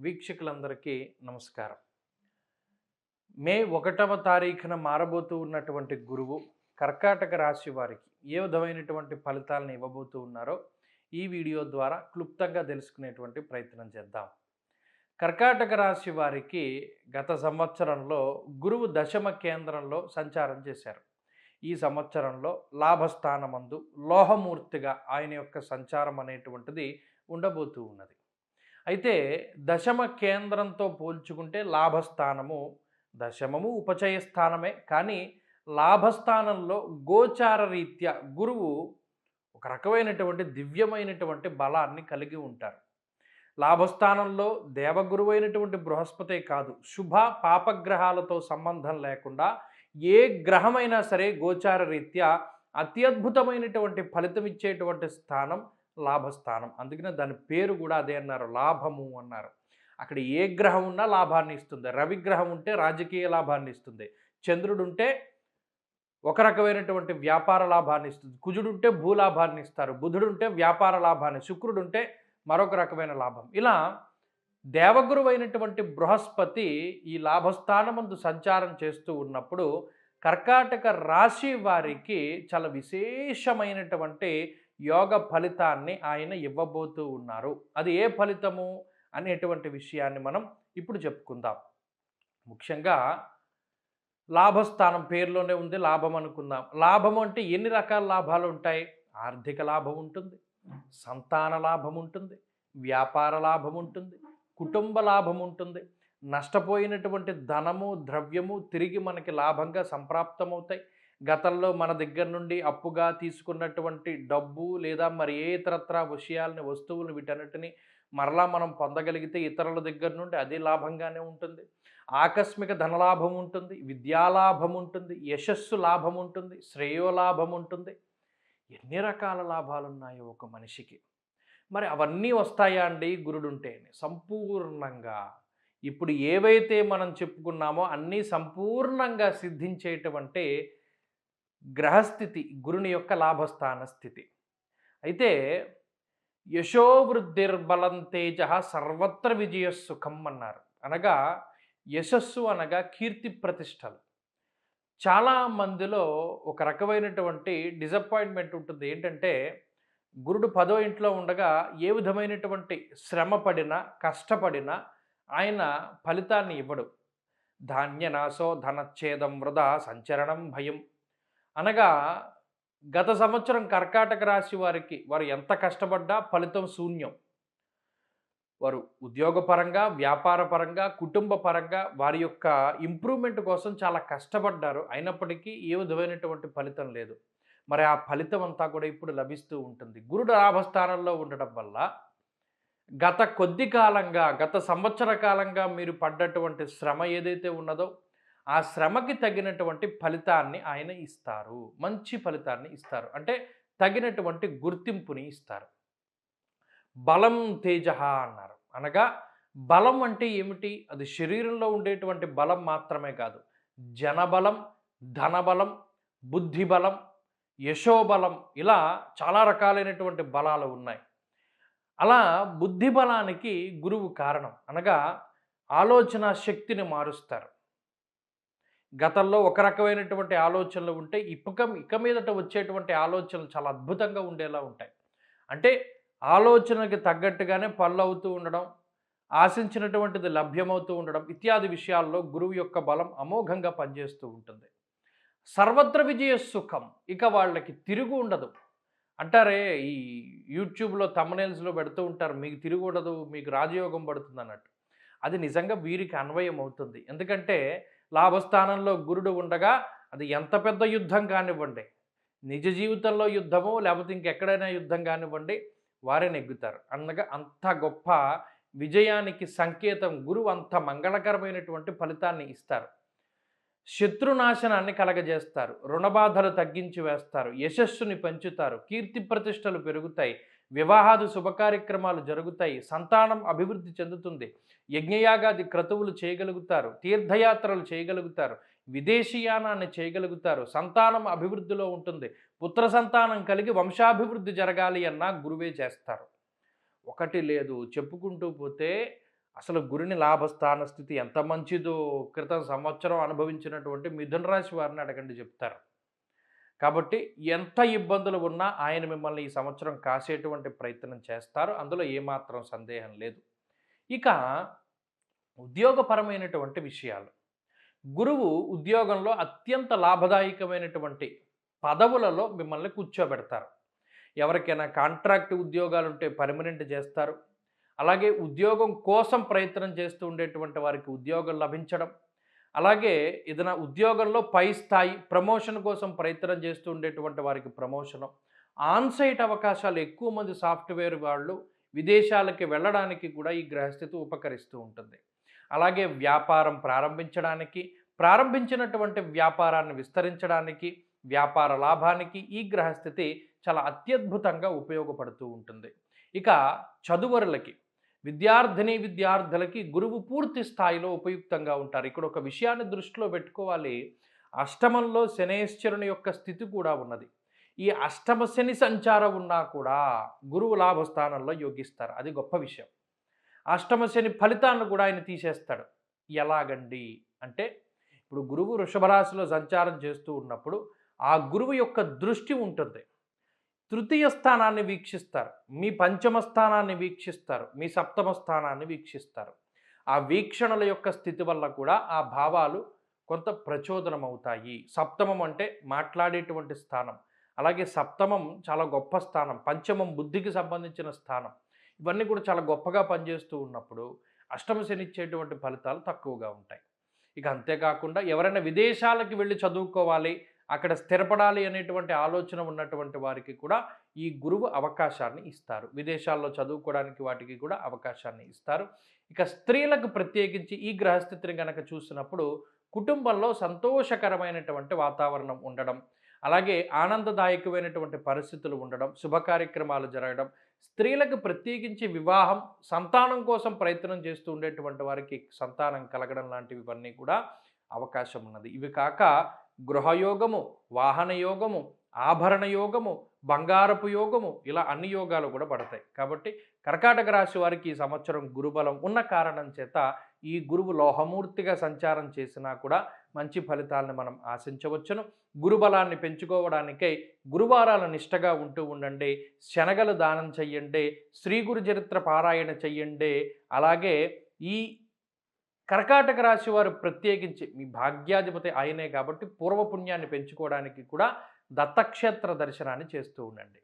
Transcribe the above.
వీక్షకులందరికీ నమస్కారం. మే ఒకటవ తారీఖున మారబోతూ ఉన్నటువంటి గురువు కర్కాటక రాశి వారికి ఏ విధమైనటువంటి ఫలితాలను ఇవ్వబోతూ ఉన్నారో ఈ వీడియో ద్వారా క్లుప్తంగా తెలుసుకునేటువంటి ప్రయత్నం చేద్దాం. కర్కాటక రాశి వారికి గత సంవత్సరంలో గురువు దశమ కేంద్రంలో సంచారం చేశారు. ఈ సంవత్సరంలో లాభస్థానమందు లోహమూర్తిగా ఆయన యొక్క సంచారం అనేటువంటిది ఉండబోతూ ఉన్నది. అయితే దశమ కేంద్రంతో పోల్చుకుంటే లాభస్థానము దశమము ఉపచయ స్థానమే. కానీ లాభస్థానంలో గోచార రీత్యా గురువు ఒక రకమైనటువంటి దివ్యమైనటువంటి బలాన్ని కలిగి ఉంటారు. లాభస్థానంలో దేవగురువు అయినటువంటి బృహస్పతే కాదు శుభ పాపగ్రహాలతో సంబంధం లేకుండా ఏ గ్రహమైనా సరే గోచార రీత్యా అత్యద్భుతమైనటువంటి ఫలితం ఇచ్చేటువంటి స్థానం లాభస్థానం. అందుకనే దాని పేరు కూడా అదే అన్నారు లాభము అన్నారు. అక్కడ ఏ గ్రహం ఉన్నా లాభాన్ని ఇస్తుంది. రవి గ్రహం ఉంటే రాజకీయ లాభాన్ని ఇస్తుంది. చంద్రుడు ఉంటే ఒక రకమైనటువంటి వ్యాపార లాభాన్ని ఇస్తుంది. కుజుడు ఉంటే భూలాభాన్ని ఇస్తారు. బుధుడు ఉంటే వ్యాపార లాభాన్ని శుక్రుడు ఉంటే మరొక రకమైన లాభం. ఇలా దేవగురువు అయినటువంటి బృహస్పతి ఈ లాభస్థానమందు సంచారం చేస్తూ ఉన్నప్పుడు కర్కాటక రాశి వారికి చాలా విశేషమైనటువంటి యోగ ఫలితాన్ని ఆయన ఇవ్వబోతూ ఉన్నారు. అది ఏ ఫలితము అనేటువంటి విషయాన్ని మనం ఇప్పుడు చెప్పుకుందాం. ముఖ్యంగా లాభస్థానం పేరులోనే ఉంది లాభం అనుకుందాం. లాభం అంటే ఎన్ని రకాల లాభాలు ఉంటాయి? ఆర్థిక లాభం ఉంటుంది సంతాన లాభం ఉంటుంది వ్యాపార లాభం ఉంటుంది కుటుంబ లాభం ఉంటుంది. నష్టపోయినటువంటి ధనము ద్రవ్యము తిరిగి మనకి లాభంగా సంప్రాప్తమవుతాయి. గతంలో మన దగ్గర నుండి అప్పుగా తీసుకున్నటువంటి డబ్బు లేదా మరి ఏ ఇతరత్ర విషయాలని వస్తువులు వీటన్నిటిని మరలా మనం పొందగలిగితే ఇతరుల దగ్గర నుండి అదే లాభంగానే ఉంటుంది. ఆకస్మిక ధనలాభం ఉంటుంది విద్యాలాభం ఉంటుంది యశస్సు లాభం ఉంటుంది శ్రేయోలాభం ఉంటుంది. ఎన్ని రకాల లాభాలు ఉన్నాయో ఒక మనిషికి. మరి అవన్నీ వస్తాయా అండి గురుడుంటే సంపూర్ణంగా. ఇప్పుడు ఏవైతే మనం చెప్పుకున్నామో అన్నీ సంపూర్ణంగా సిద్ధించేటువంటి గ్రహస్థితి గురుని యొక్క లాభస్థాన స్థితి. అయితే యశోవృద్ధిర్బలం తేజ సర్వత్ర విజయ సుఖం అన్నారు. అనగా యశస్సు అనగా కీర్తి ప్రతిష్టలు. చాలా మందిలో ఒక రకమైనటువంటి డిసప్పాయింట్మెంట్ ఉంటుంది. ఏంటంటే గురుడు పదో ఇంట్లో ఉండగా ఏ విధమైనటువంటి శ్రమ పడినా కష్టపడినా ఆయన ఫలితాన్ని ఇవ్వడు. ధాన్యనాశో ధనచ్ఛేదం వృధా సంచరణం భయం. అనగా గత సంవత్సరం కర్కాటక రాశి వారికి వారు ఎంత కష్టపడ్డా ఫలితం శూన్యం. వారు ఉద్యోగపరంగా వ్యాపారపరంగా కుటుంబ పరంగా వారి యొక్క ఇంప్రూవ్మెంట్ కోసం చాలా కష్టపడ్డారు. అయినప్పటికీ ఏ విధమైనటువంటి ఫలితం లేదు. మరి ఆ ఫలితం అంతా కూడా ఇప్పుడు లభిస్తూ ఉంటుంది. గురుడు లాభస్థానంలో ఉండడం వల్ల గత కొద్ది కాలంగా గత సంవత్సర కాలంగా మీరు పడ్డటువంటి శ్రమ ఏదైతే ఉన్నదో ఆ శ్రమకి తగినటువంటి ఫలితాన్ని ఆయన ఇస్తారు. మంచి ఫలితాన్ని ఇస్తారు. అంటే తగినటువంటి గుర్తింపుని ఇస్తారు. బలం తేజ అన్నారు. అనగా బలం అంటే ఏమిటి? అది శరీరంలో ఉండేటువంటి బలం మాత్రమే కాదు. జనబలం ధనబలం బుద్ధిబలం యశోబలం ఇలా చాలా రకాలైనటువంటి బలాలు ఉన్నాయి. అలా బుద్ధి బలానికి గురువు కారణం. అనగా ఆలోచన శక్తిని మారుస్తారు. గతంలో ఒక రకమైనటువంటి ఆలోచనలు ఉంటే ఇప్పక ఇక మీదట వచ్చేటువంటి ఆలోచనలు చాలా అద్భుతంగా ఉండేలా ఉంటాయి. అంటే ఆలోచనకి తగ్గట్టుగానే పనులు అవుతూ ఉండడం ఆశించినటువంటిది లభ్యమవుతూ ఉండడం ఇత్యాది విషయాల్లో గురువు యొక్క బలం అమోఘంగా పనిచేస్తూ ఉంటుంది. సర్వత్ర విజయ సుఖం ఇక వాళ్ళకి తిరుగు ఉండదు. అంటారే ఈ యూట్యూబ్లో తమనేల్స్లో పెడుతూ ఉంటారు మీకు తిరుగు ఉండదు మీకు రాజయోగం పడుతుంది అన్నట్టు. అది నిజంగా వీరికి అన్వయం అవుతుంది. ఎందుకంటే లాభస్థానంలో గురుడు ఉండగా అది ఎంత పెద్ద యుద్ధం కానివ్వండి నిజ జీవితంలో యుద్ధము లేకపోతే ఇంకెక్కడైనా యుద్ధం కానివ్వండి వారే నెగ్గుతారు. అనగా అంత గొప్ప విజయానికి సంకేతం గురువు అంత మంగళకరమైనటువంటి ఫలితాన్ని ఇస్తారు. శత్రునాశనాన్ని కలగజేస్తారు. రుణబాధలు తగ్గించి వేస్తారు. యశస్సుని పెంచుతారు. కీర్తి ప్రతిష్టలు పెరుగుతాయి. వివాహాది శుభకార్యక్రమాలు జరుగుతాయి సంతానం అభివృద్ధి చెందుతుంది యజ్ఞయాగాది క్రతువులు చేయగలుగుతారు తీర్థయాత్రలు చేయగలుగుతారు విదేశీయానాన్ని చేయగలుగుతారు సంతానం అభివృద్ధిలో ఉంటుంది పుత్ర సంతానం కలిగి వంశాభివృద్ధి జరగాలి అన్నా గురువే చేస్తారు. ఒకటి లేదు చెప్పుకుంటూ పోతే అసలు గురిని లాభస్థాన స్థితి ఎంత మంచిదో క్రితం సంవత్సరం అనుభవించినటువంటి మిథున రాశి వారిని అడగండి చెప్తారు. కాబట్టి ఎంత ఇబ్బందులు ఉన్నా ఆయన మిమ్మల్ని ఈ సంవత్సరం కాసేటువంటి ప్రయత్నం చేస్తారు. అందులో ఏమాత్రం సందేహం లేదు. ఇక ఉద్యోగపరమైనటువంటి విషయాలు. గురువు ఉద్యోగంలో అత్యంత లాభదాయకమైనటువంటి పదవులలో మిమ్మల్ని కూర్చోబెడతారు. ఎవరికైనా కాంట్రాక్ట్ ఉద్యోగాలు ఉంటే పర్మనెంట్ చేస్తారు. అలాగే ఉద్యోగం కోసం ప్రయత్నం చేస్తూ ఉండేటువంటి వారికి ఉద్యోగం లభించడం. అలాగే ఏదైనా ఉద్యోగంలో పై స్థాయి ప్రమోషన్ కోసం ప్రయత్నం చేస్తూ ఉండేటువంటి వారికి ప్రమోషను. ఆన్సైట్ అవకాశాలు ఎక్కువ మంది సాఫ్ట్వేర్ వాళ్ళు విదేశాలకి వెళ్ళడానికి కూడా ఈ గ్రహస్థితి ఉపకరిస్తూ ఉంటుంది. అలాగే వ్యాపారం ప్రారంభించడానికి ప్రారంభించినటువంటి వ్యాపారాన్ని విస్తరించడానికి వ్యాపార లాభానికి ఈ గ్రహస్థితి చాలా అత్యద్భుతంగా ఉపయోగపడుతూ ఉంటుంది. ఇక చదువరులకి విద్యార్థిని విద్యార్థులకి గురువు పూర్తి స్థాయిలో ఉపయుక్తంగా ఉంటారు. ఇక్కడ ఒక విషయాన్ని దృష్టిలో పెట్టుకోవాలి. అష్టమంలో శనేశ్వరుని యొక్క స్థితి కూడా ఉన్నది. ఈ అష్టమ శని సంచారం ఉన్నా కూడా గురువు లాభస్థానంలో యోగిస్తారు. అది గొప్ప విషయం. అష్టమ శని ఫలితాన్ని కూడా ఆయన తీసేస్తాడు. ఎలాగండి అంటే ఇప్పుడు గురువు వృషభరాశిలో సంచారం చేస్తూ ఉన్నప్పుడు ఆ గురువు యొక్క దృష్టి ఉంటుంది. తృతీయ స్థానాన్ని వీక్షిస్తారు. మీ పంచమ స్థానాన్ని వీక్షిస్తారు. మీ సప్తమ స్థానాన్ని వీక్షిస్తారు. ఆ వీక్షణల యొక్క స్థితి వల్ల కూడా ఆ భావాలు కొంత ప్రచోదనం అవుతాయి సప్తమం అంటే మాట్లాడేటువంటి స్థానం. అలాగే సప్తమం చాలా గొప్ప స్థానం. పంచమం బుద్ధికి సంబంధించిన స్థానం. ఇవన్నీ కూడా చాలా గొప్పగా పనిచేస్తూ ఉన్నప్పుడు అష్టమ శనిచ్చేటువంటి ఫలితాలు తక్కువగా ఉంటాయి. ఇక అంతేకాకుండా ఎవరైనా విదేశాలకి వెళ్ళి చదువుకోవాలి అక్కడ స్థిరపడాలి అనేటువంటి ఆలోచన ఉన్నటువంటి వారికి కూడా ఈ గురువు అవకాశాన్ని ఇస్తారు. విదేశాల్లో చదువుకోవడానికి వాటికి కూడా అవకాశాన్ని ఇస్తారు. ఇక స్త్రీలకు ప్రత్యేకించి ఈ గ్రహస్థితిని కనుక చూసినప్పుడు కుటుంబంలో సంతోషకరమైనటువంటి వాతావరణం ఉండడం అలాగే ఆనందదాయకమైనటువంటి పరిస్థితులు ఉండడం శుభ కార్యక్రమాలు జరగడం స్త్రీలకు ప్రత్యేకించి వివాహం సంతానం కోసం ప్రయత్నం చేస్తూ ఉండేటువంటి వారికి సంతానం కలగడం లాంటివి ఇవన్నీ కూడా అవకాశం ఉన్నది. ఇవి కాక గృహయోగము వాహన యోగము ఆభరణ యోగము బంగారపు యోగము ఇలా అన్ని యోగాలు కూడా పడతాయి. కాబట్టి కర్కాటక రాశి వారికి ఈ సంవత్సరం గురుబలం ఉన్న కారణం చేత ఈ గురువు లోహమూర్తిగా సంచారం చేసినా కూడా మంచి ఫలితాలను మనం ఆశించవచ్చును. గురుబలాన్ని పెంచుకోవడానికై గురువారాల నిష్టగా ఉంటూ ఉండండి శనగలు దానం చెయ్యండి శ్రీ గురు చరిత్ర పారాయణ చెయ్యండి అలాగే ఈ కర్కాటక రాశి వారు ప్రత్యేకించి మీ భాగ్యాధిపతి ఆయనే కాబట్టి పూర్వపుణ్యాన్ని పెంచుకోవడానికి కూడా దత్తక్షేత్ర దర్శనాన్ని చేస్తూ ఉండండి.